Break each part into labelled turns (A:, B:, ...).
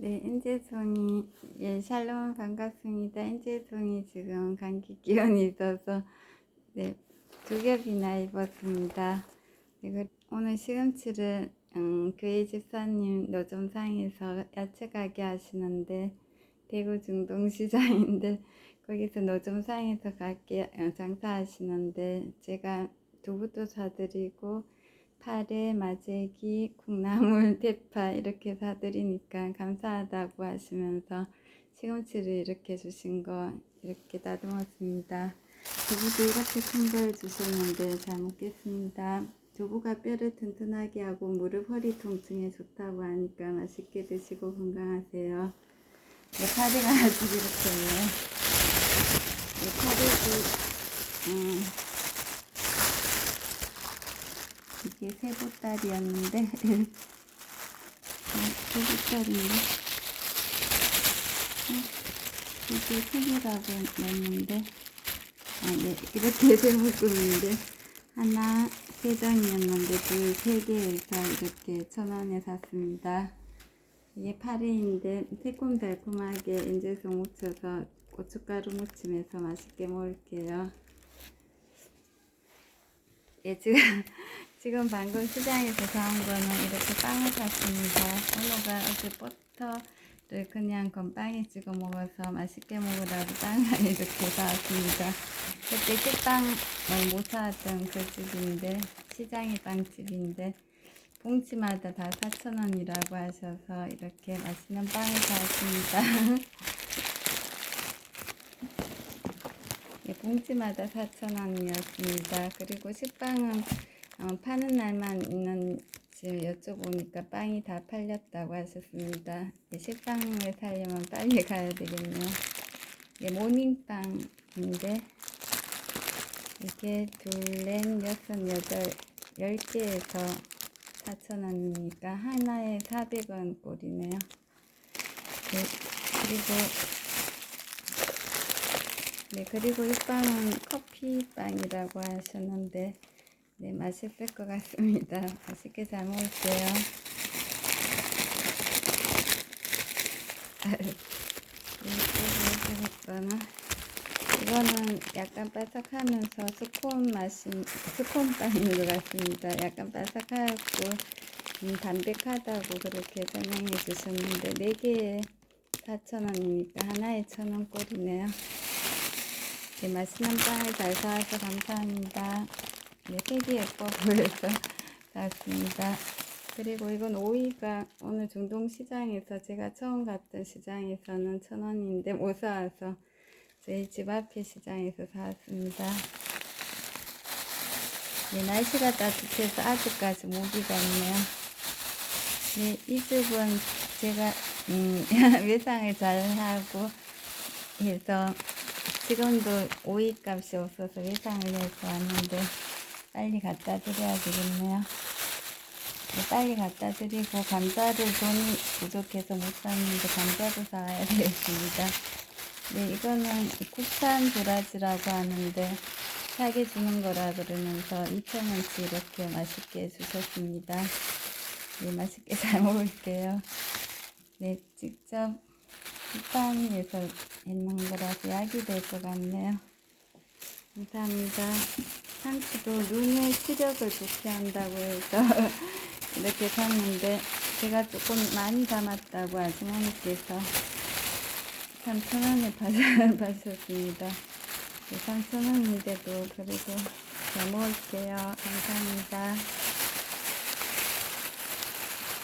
A: 네, 인재송이, 예, 샬롬 반갑습니다. 인재송이 지금 감기 기운이 있어서, 네, 두 겹이나 입었습니다. 그리고 오늘 시금치를, 음, 교회 집사님 노점상에서 야채 가게 하시는데, 대구 중동시장인데, 거기서 노점상에서 가게 어, 장사하시는데, 제가 두부도 사드리고, 파래, 마제기, 콩나물, 대파 이렇게 사드리니까 감사하다고 하시면서 시금치를 이렇게 주신 거 이렇게 다듬었습니다. 두부도 이렇게 큰 걸 주셨는데 잘 먹겠습니다. 두부가 뼈를 튼튼하게 하고 무릎 허리 통증에 좋다고 하니까 맛있게 드시고 건강하세요. 네, 파리가 아직 이렇게. 네, 파리도 음, 이게 세 보따리였는데 어, 세 보따리인데 어, 이게 세 개라고 냈는데 아, 네 이렇게 세 묶음인데 하나 세 장이었는데 둘 세 개에서 이렇게 천 원에 샀습니다. 이게 파리인데 새콤달콤하게 인제송 묻혀서 고춧가루 무침해서 맛있게 먹을게요. 예, 지금, 지금 방금 시장에서 사온 거는 이렇게 빵을 샀습니다. 오늘가 어제 버터를 그냥 건빵에 찍어 먹어서 맛있게 먹으라고 빵을 이렇게 사왔습니다. 그때 식빵을 못 사왔던 그 집인데, 시장의 빵집인데, 봉지마다 다 4,000원이라고 하셔서 이렇게 맛있는 빵을 사왔습니다. 예, 봉지마다 4,000원이었습니다. 그리고 식빵은 어, 파는 날만 있는지 여쭤보니까 빵이 다 팔렸다고 하셨습니다. 예, 식빵을 사려면 빨리 가야 되겠네요. 예, 모닝빵인데 이게 둘, 넷, 여섯, 여덟, 열 개에서 4,000원이니까 하나에 400원 꼴이네요. 네, 그리고 네, 그리고 이 빵은 커피빵이라고 하셨는데, 네, 맛있을 것 같습니다. 맛있게 잘 먹을게요. 이거는, 이거는 약간 바삭하면서 스콘 맛인, 스콘 빵인 것 같습니다. 약간 바삭하고, 음, 담백하다고 그렇게 설명해 주셨는데, 4개에 4,000원이니까 하나에 1,000원 꼴이네요. 네, 맛있는 빵을 잘 사와서 감사합니다. 네, 예뻐 보여서 사왔습니다. 그리고 이건 오이가 오늘 중동 시장에서 제가 처음 갔던 시장에서는 천 원인데 못 사와서 저희 집 앞에 시장에서 사왔습니다. 네, 날씨가 따뜻해서 아직까지 모기가 있네요. 네, 이 집은 제가 음, 외상을 잘 하고 해서 지금도 오이 값이 없어서 예상을 해서 왔는데 빨리 갖다 드려야 되겠네요. 네, 빨리 갖다 드리고 감자를 돈이 부족해서 못 샀는데 감자도 사야 되겠습니다. 네, 이거는 국산 도라지라고 하는데 사게 주는 거라 그러면서 2,000원치 이렇게 맛있게 주셨습니다. 네, 맛있게 잘 먹을게요. 네, 직접 식빵에서 있는 거라서 약이 될 것 같네요. 감사합니다. 상추도 눈의 시력을 좋게 한다고 해서 이렇게 샀는데 제가 조금 많이 담았다고 아주머니께서 3,000원에 파셨습니다. 3,000원인데도 그래도 잘 먹을게요. 감사합니다.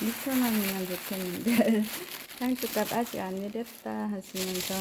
A: 2,000원이면 좋겠는데 상추값 아직 안 내렸다 하시면서